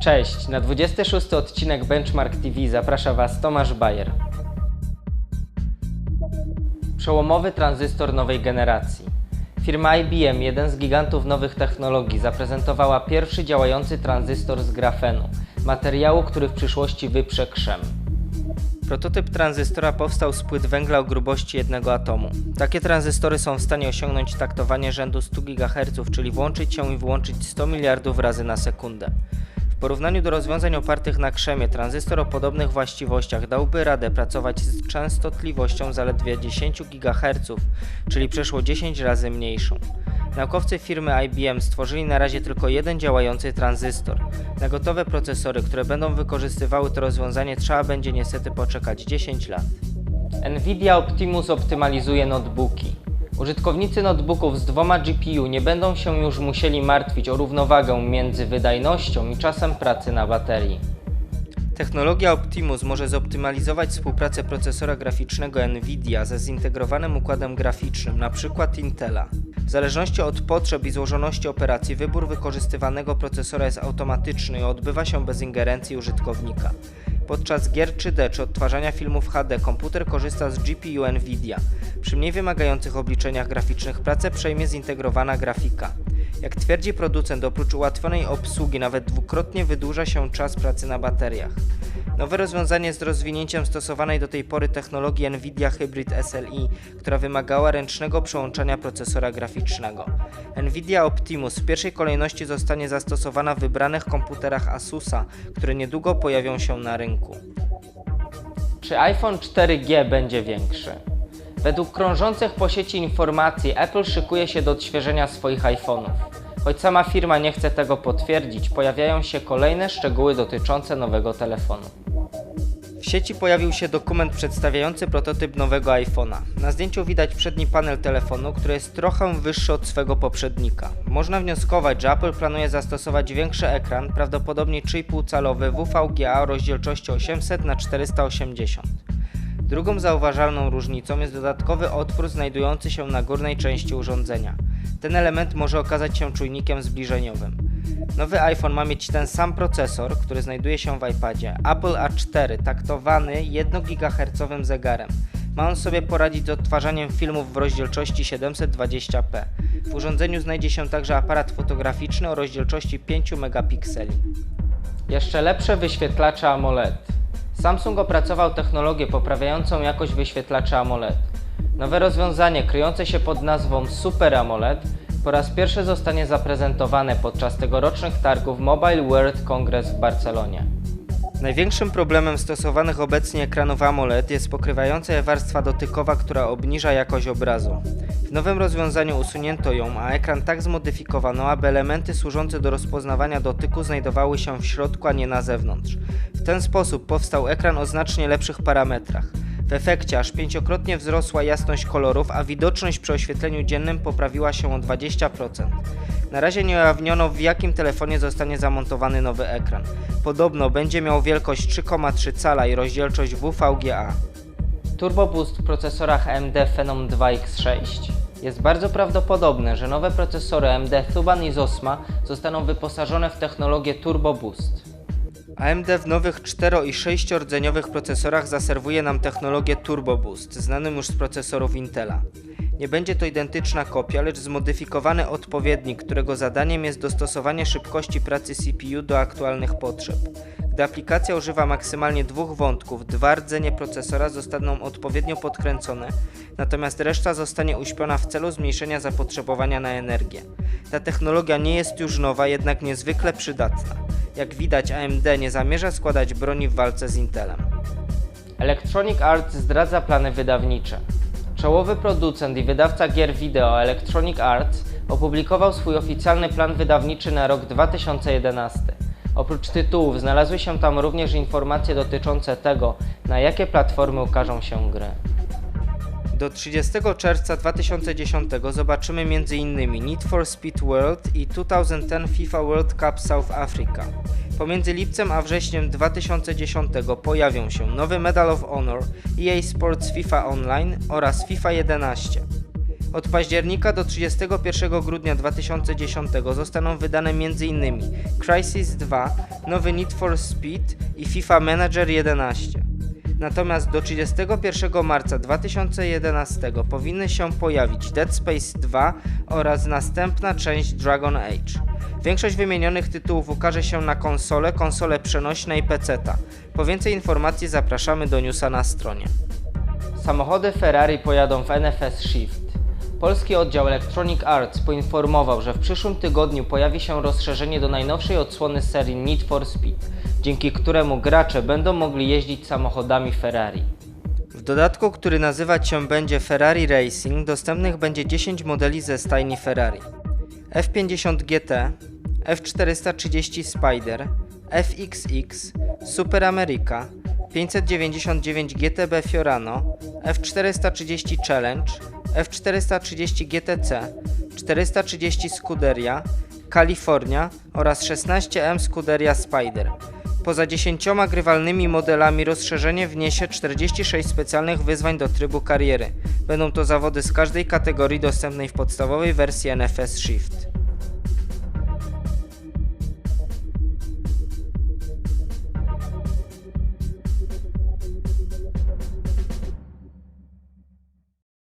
Cześć, na 26 odcinek Benchmark TV zaprasza Was Tomasz Bayer. Przełomowy tranzystor nowej generacji. Firma IBM, jeden z gigantów nowych technologii, zaprezentowała pierwszy działający tranzystor z grafenu, materiału, który w przyszłości wyprze krzem. Prototyp tranzystora powstał z płyt węgla o grubości jednego atomu. Takie tranzystory są w stanie osiągnąć taktowanie rzędu 100 GHz, czyli włączyć się i wyłączyć 100 miliardów razy na sekundę. Porównaniu do rozwiązań opartych na krzemie, tranzystor o podobnych właściwościach dałby radę pracować z częstotliwością zaledwie 10 GHz, czyli przeszło 10 razy mniejszą. Naukowcy firmy IBM stworzyli na razie tylko jeden działający tranzystor. Na gotowe procesory, które będą wykorzystywały to rozwiązanie, trzeba będzie niestety poczekać 10 lat. Nvidia Optimus optymalizuje notebooki. Użytkownicy notebooków z dwoma GPU nie będą się już musieli martwić o równowagę między wydajnością i czasem pracy na baterii. Technologia Optimus może zoptymalizować współpracę procesora graficznego Nvidia ze zintegrowanym układem graficznym, np. Intela. W zależności od potrzeb i złożoności operacji, wybór wykorzystywanego procesora jest automatyczny i odbywa się bez ingerencji użytkownika. Podczas gier 3D czy odtwarzania filmów HD komputer korzysta z GPU Nvidia. Przy mniej wymagających obliczeniach graficznych pracę przejmie zintegrowana grafika. Jak twierdzi producent, oprócz ułatwionej obsługi nawet dwukrotnie wydłuża się czas pracy na bateriach. Nowe rozwiązanie z rozwinięciem stosowanej do tej pory technologii Nvidia Hybrid SLI, która wymagała ręcznego przełączania procesora graficznego. Nvidia Optimus w pierwszej kolejności zostanie zastosowana w wybranych komputerach Asusa, które niedługo pojawią się na rynku. Czy iPhone 4G będzie większy? Według krążących po sieci informacji Apple szykuje się do odświeżenia swoich iPhone'ów. Choć sama firma nie chce tego potwierdzić, pojawiają się kolejne szczegóły dotyczące nowego telefonu. W sieci pojawił się dokument przedstawiający prototyp nowego iPhone'a. Na zdjęciu widać przedni panel telefonu, który jest trochę wyższy od swego poprzednika. Można wnioskować, że Apple planuje zastosować większy ekran, prawdopodobnie 3,5 calowy WVGA o rozdzielczości 800 x 480. Drugą zauważalną różnicą jest dodatkowy otwór znajdujący się na górnej części urządzenia. Ten element może okazać się czujnikiem zbliżeniowym. Nowy iPhone ma mieć ten sam procesor, który znajduje się w iPadzie, Apple A4, taktowany 1 GHz zegarem. Ma on sobie poradzić z odtwarzaniem filmów w rozdzielczości 720p. W urządzeniu znajdzie się także aparat fotograficzny o rozdzielczości 5 megapikseli. Jeszcze lepsze wyświetlacze AMOLED. Samsung opracował technologię poprawiającą jakość wyświetlaczy AMOLED. Nowe rozwiązanie kryjące się pod nazwą Super AMOLED po raz pierwszy zostanie zaprezentowane podczas tegorocznych targów Mobile World Congress w Barcelonie. Największym problemem stosowanych obecnie ekranów AMOLED jest pokrywająca je warstwa dotykowa, która obniża jakość obrazu. W nowym rozwiązaniu usunięto ją, a ekran tak zmodyfikowano, aby elementy służące do rozpoznawania dotyku znajdowały się w środku, a nie na zewnątrz. W ten sposób powstał ekran o znacznie lepszych parametrach. W efekcie aż pięciokrotnie wzrosła jasność kolorów, a widoczność przy oświetleniu dziennym poprawiła się o 20%. Na razie nie ujawniono w jakim telefonie zostanie zamontowany nowy ekran. Podobno będzie miał wielkość 3,3 cala i rozdzielczość WVGA. Turbo Boost w procesorach AMD Phenom 2X6. Jest bardzo prawdopodobne, że nowe procesory AMD Thuban i Zosma zostaną wyposażone w technologię Turbo Boost. AMD w nowych 4 i 6 rdzeniowych procesorach zaserwuje nam technologię Turbo Boost, znanym już z procesorów Intela. Nie będzie to identyczna kopia, lecz zmodyfikowany odpowiednik, którego zadaniem jest dostosowanie szybkości pracy CPU do aktualnych potrzeb. Gdy aplikacja używa maksymalnie dwóch wątków, dwa rdzenie procesora zostaną odpowiednio podkręcone, natomiast reszta zostanie uśpiona w celu zmniejszenia zapotrzebowania na energię. Ta technologia nie jest już nowa, jednak niezwykle przydatna. Jak widać, AMD nie zamierza składać broni w walce z Intelem. Electronic Arts zdradza plany wydawnicze. Czołowy producent i wydawca gier wideo Electronic Arts opublikował swój oficjalny plan wydawniczy na rok 2011. Oprócz tytułów znalazły się tam również informacje dotyczące tego, na jakie platformy ukażą się gry. Do 30 czerwca 2010 zobaczymy m.in. Need for Speed World i 2010 FIFA World Cup South Africa. Pomiędzy lipcem a wrześniem 2010 pojawią się nowy Medal of Honor, EA Sports FIFA Online oraz FIFA 11. Od października do 31 grudnia 2010 zostaną wydane m.in. Crysis 2, nowy Need for Speed i FIFA Manager 11. Natomiast do 31 marca 2011 powinny się pojawić Dead Space 2 oraz następna część Dragon Age. Większość wymienionych tytułów ukaże się na konsole, konsole przenośne i PC-ta. Po więcej informacji zapraszamy do newsa na stronie. Samochody Ferrari pojadą w NFS Shift. Polski oddział Electronic Arts poinformował, że w przyszłym tygodniu pojawi się rozszerzenie do najnowszej odsłony serii Need for Speed, dzięki któremu gracze będą mogli jeździć samochodami Ferrari. W dodatku, który nazywać się będzie Ferrari Racing, dostępnych będzie 10 modeli ze stajni Ferrari. F50 GT, F430 Spider, FXX, Super America, 599 GTB Fiorano, F430 Challenge, F430 GTC, 430 Scuderia, California oraz 16M Scuderia Spider. Poza 10 grywalnymi modelami rozszerzenie wniesie 46 specjalnych wyzwań do trybu kariery. Będą to zawody z każdej kategorii dostępnej w podstawowej wersji NFS Shift.